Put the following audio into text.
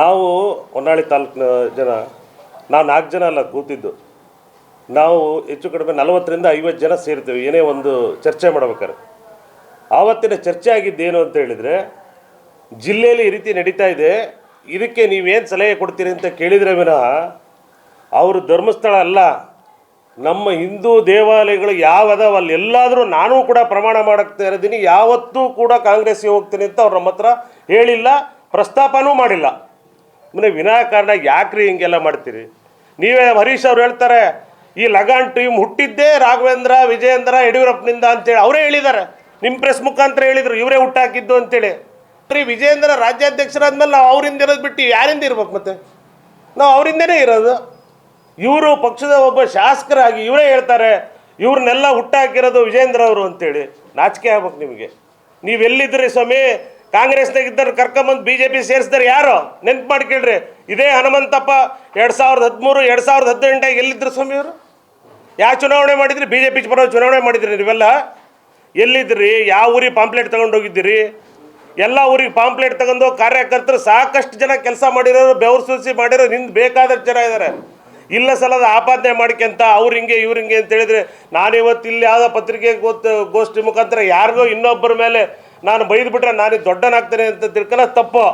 ನಾವು ಹೊನ್ನಾಳಿ ತಾಲೂಕಿನ ಜನ, ನಾವು ನಾಲ್ಕು ಜನ ಅಲ್ಲ ಕೂತಿದ್ದು. ನಾವು ಹೆಚ್ಚು ಕಡಿಮೆ ನಲವತ್ತರಿಂದ ಐವತ್ತು ಜನ ಸೇರ್ತೀವಿ, ಏನೇ ಒಂದು ಚರ್ಚೆ ಮಾಡ್ಬೇಕಾದ್ರೆ. ಆವತ್ತಿನ ಚರ್ಚೆ ಆಗಿದ್ದೇನು ಅಂತ ಹೇಳಿದರೆ, ಜಿಲ್ಲೆಯಲ್ಲಿ ಈ ರೀತಿ ನಡೀತಾ ಇದೆ, ಇದಕ್ಕೆ ನೀವೇನು ಸಲಹೆ ಕೊಡ್ತೀರಿ ಅಂತ ಕೇಳಿದರೆ ವಿನಃ, ಅವರು ಧರ್ಮಸ್ಥಳ ಅಲ್ಲ, ನಮ್ಮ ಹಿಂದೂ ದೇವಾಲಯಗಳು ಯಾವ ಅದಾವ ಅಲ್ಲಿ ಎಲ್ಲಾದರೂ ನಾನು ಕೂಡ ಪ್ರಮಾಣ ಮಾಡಕ್ತಾ ಇರೋದೀನಿ ಯಾವತ್ತೂ ಕೂಡ ಕಾಂಗ್ರೆಸ್ಗೆ ಹೋಗ್ತೀನಿ ಅಂತ ಅವ್ರು ನಮ್ಮ ಹತ್ರ ಹೇಳಿಲ್ಲ. ಪ್ರಸ್ತಾಪನೂ ಮಾಡಿಲ್ಲ. ಸುಮ್ಮನೆ ವಿನಾಕಾರಣ ಯಾಕ್ರಿ ಹಿಂಗೆಲ್ಲ ಮಾಡ್ತೀರಿ? ನೀವೇ ಹರೀಶ್ ಅವ್ರು ಹೇಳ್ತಾರೆ, ಈ ಲಗಾನ್ ಟೀಮ್ ಹುಟ್ಟಿದ್ದೇ ರಾಘವೇಂದ್ರ, ವಿಜಯೇಂದ್ರ, ಯಡಿಯೂರಪ್ಪನಿಂದ ಅಂತೇಳಿ ಅವರೇ ಹೇಳಿದ್ದಾರೆ. ನಿಮ್ಮ ಪ್ರೆಸ್ ಮುಖಾಂತರ ಹೇಳಿದರು, ಇವರೇ ಹುಟ್ಟಾಕಿದ್ದು ಅಂತೇಳಿ. ರೀ ವಿಜಯೇಂದ್ರ ರಾಜ್ಯಾಧ್ಯಕ್ಷರಾದ್ಮೇಲೆ ನಾವು ಅವರಿಂದ ಇರೋದು ಬಿಟ್ಟು ಯಾರಿಂದ ಇರ್ಬೇಕು ಮತ್ತೆ? ನಾವು ಅವರಿಂದನೇ ಇರೋದು. ಇವರು ಪಕ್ಷದ ಒಬ್ಬ ಶಾಸಕರಾಗಿ ಇವರೇ ಹೇಳ್ತಾರೆ, ಇವ್ರನ್ನೆಲ್ಲ ಹುಟ್ಟಾಕಿರೋದು ವಿಜೇಂದ್ರ ಅವರು ಅಂತೇಳಿ. ನಾಚಿಕೆ ಆಗ್ಬೇಕು ನಿಮಗೆ. ನೀವೆಲ್ಲಿದ್ರಿ ಸ್ವಾಮಿ? ಕಾಂಗ್ರೆಸ್ನಾಗ ಇದ್ದರು ಕರ್ಕೊಂಬಂದು ಬಿ ಜೆ ಪಿ ಸೇರಿಸಿದ್ರೆ ಯಾರು? ನೆನ್ಪು ಮಾಡ್ಕೊಳ್ರಿ. ಇದೇ ಹನುಮಂತಪ್ಪ ಎರಡು ಸಾವಿರದ ಹದಿಮೂರು, ಎರಡು ಸಾವಿರದ ಹದಿನೆಂಟಾಗ ಎಲ್ಲಿದ್ರು ಸ್ವಾಮಿ ಅವರು? ಯಾವ ಚುನಾವಣೆ ಮಾಡಿದ್ರಿ? ಬಿ ಜೆ ಪಿ ಪರ ಚುನಾವಣೆ ಮಾಡಿದ್ರಿ ನೀವೆಲ್ಲ? ಎಲ್ಲಿದ್ರಿ? ಯಾವ ಊರಿಗೆ ಪಾಂಪ್ಲೆಟ್ ತಗೊಂಡು ಹೋಗಿದ್ದೀರಿ? ಎಲ್ಲ ಊರಿಗೆ ಪಾಂಪ್ಲೆಟ್ ತಗೊಂಡು ಕಾರ್ಯಕರ್ತರು ಸಾಕಷ್ಟು ಜನ ಕೆಲಸ ಮಾಡಿರೋರು, ಬೆವರು ಸೂಸಿ ಮಾಡಿರೋ ನಿಂದು ಬೇಕಾದಷ್ಟು ಜನ ಇದ್ದಾರೆ ಇಲ್ಲ ಸಲದ ಆಪಾದನೆ ಮಾಡ್ಕೊಂತ ಅವ್ರು ಹಿಂಗೆ, ಇವ್ರು ಹಿಂಗೆ ಅಂತ ಹೇಳಿದ್ರೆ ನಾನಿವತ್ತು ಇಲ್ಲಿ ಯಾವುದೋ ಪತ್ರಿಕೆ ಗೊತ್ತು, ಗೋಷ್ಠಿ ಮುಖಾಂತರ ಯಾರಿಗೋ ಇನ್ನೊಬ್ಬರ ಮೇಲೆ ನಾನು ಬೈದ್ಬಿಟ್ರೆ ನಾನು ದೊಡ್ಡನಾಗ್ತೇನೆ ಅಂತ ತಿಳ್ಕೊಳ್ಳೋ ತಪ್ಪು.